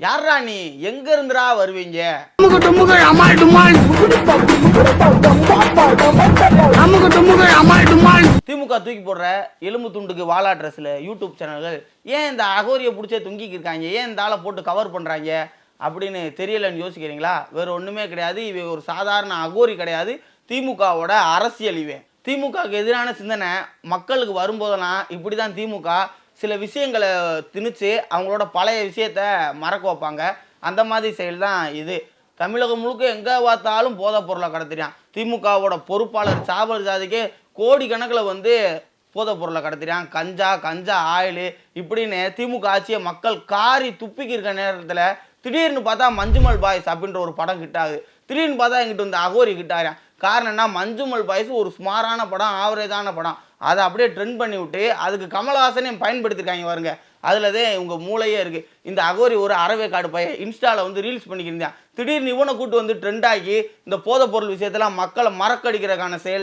யாரா நீ? எங்க இருந்துடா வருவீங்க? திமுக தூக்கி போடுற எலும்பு துண்டுக்கு வாலா ட்ரெஸ்ல யூடியூப் சேனல்கள் ஏன் இந்த அகோரியை பிடிச்சே தொங்கிக்கு இருக்காங்க? ஏன் இந்த ஆளை போட்டு கவர் பண்றாங்க? அப்படின்னு தெரியலன்னு யோசிக்கிறீங்களா? வேற ஒண்ணுமே கிடையாது. இவன் ஒரு சாதாரண அகோரி கிடையாது. திமுகவோட அரசியல் இவன். திமுகவுக்கு எதிரான சிந்தனை மக்களுக்கு வரும்போதெல்லாம் இப்படி தான் திமுக சில விஷயங்களை திணிச்சு அவங்களோட பழைய விஷயத்த மறக்க வைப்பாங்க. அந்த மாதிரி செயல் தான் இது. தமிழகம் முழுக்க எங்கே பார்த்தாலும் போதைப் பொருளை கடத்துறான். திமுகவோட பொறுப்பாளர் சாபல் ஜாதிக்கு கோடி கணக்கில் வந்து போதைப் பொருளை கடத்திடுறான் கஞ்சா கஞ்சா ஆயில் இப்படின்னு திமுக ஆட்சியை மக்கள் காரி துப்பிக்கி இருக்க நேரத்தில் திடீர்னு பார்த்தா மஞ்சுமல் பாய்ஸ் அப்படின்ற ஒரு படம் கிட்டாது திடீர்னு பார்த்தா எங்கிட்ட வந்து அகோரி கிட்டாரான் ஆகிறான் என்ன? மஞ்சுமல் பாய்ஸ் ஒரு சுமாரான படம் ஆவரேஜான படம். அதை அப்படியே ட்ரெண்ட் பண்ணி விட்டு அதுக்கு கமலஹாசனையும் பயன்படுத்திருக்காங்க பாருங்க. அதில் தான் இவங்க மூளையே இருக்குது இந்த அகோரி ஒரு அறவே காடு பையன் இன்ஸ்டாவில் வந்து ரீல்ஸ் பண்ணிக்கிருந்தேன் திடீர்னு இவனை கூட்டு வந்து ட்ரெண்ட் இந்த போதைப்பொருள் விஷயத்தெல்லாம் மக்களை மறக்கடிக்கிறதுக்கான செயல்